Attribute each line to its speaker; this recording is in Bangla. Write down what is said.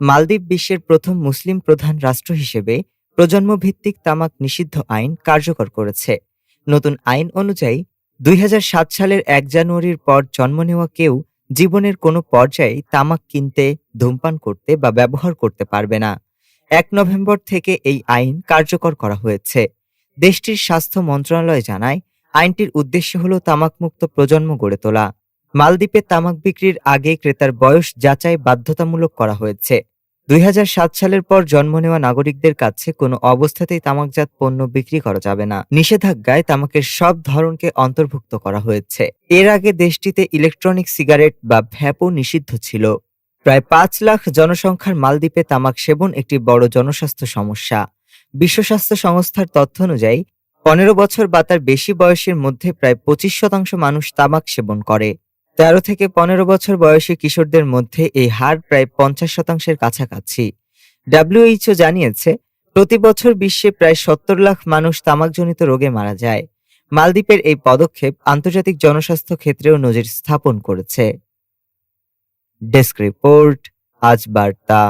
Speaker 1: মালদ্বীপ বিশ্বের প্রথম মুসলিম প্রধান রাষ্ট্র হিসেবে প্রজন্মভিত্তিক তামাক নিষিদ্ধ আইন কার্যকর করেছে। নতুন আইন অনুযায়ী, দুই হাজার সাত সালের এক জানুয়ারির পর জন্ম নেওয়া কেউ জীবনের কোনো পর্যায়ে তামাক কিনতে, ধূমপান করতে বা ব্যবহার করতে পারবে না। এক নভেম্বর থেকে এই আইন কার্যকর করা হয়েছে। দেশটির স্বাস্থ্য মন্ত্রণালয় জানায়, আইনটির উদ্দেশ্য হল তামাকমুক্ত প্রজন্ম গড়ে তোলা। মালদ্বীপে তামাক বিক্রির আগে ক্রেতার বয়স যাচাই বাধ্যতামূলক করা হয়েছে। দুই হাজার সাত সালের পর জন্ম নেওয়া নাগরিকদের কাছে কোনো অবস্থাতেই তামাকজাত পণ্য বিক্রি করা যাবে না। নিষেধাজ্ঞায় তামাকের সব ধরনকে অন্তর্ভুক্ত করা হয়েছে। এর আগে দেশটিতে ইলেকট্রনিক সিগারেট বা ভ্যাপও নিষিদ্ধ ছিল। প্রায় পাঁচ লাখ জনসংখ্যার মালদ্বীপে তামাক সেবন একটি বড় জনস্বাস্থ্য সমস্যা। বিশ্ব স্বাস্থ্য সংস্থার তথ্য অনুযায়ী, পনেরো বছর বা তার বেশি বয়সের মধ্যে প্রায় পঁচিশ শতাংশ মানুষ তামাক সেবন করে। তেরো থেকে পনেরো বছর বয়সী কিশোরদের মধ্যে এই হার প্রায় পঞ্চাশ শতাংশের কাছাকাছি। ডাব্লিউএইচও জানিয়েছে, প্রতি বছর বিশ্বে প্রায় সত্তর লাখ মানুষ তামাকজনিত রোগে মারা যায়। মালদ্বীপের এই পদক্ষেপ আন্তর্জাতিক জনস্বাস্থ্য ক্ষেত্রেও নজির স্থাপন করেছে। ডেস্ক রিপোর্ট, আজ বার্তা।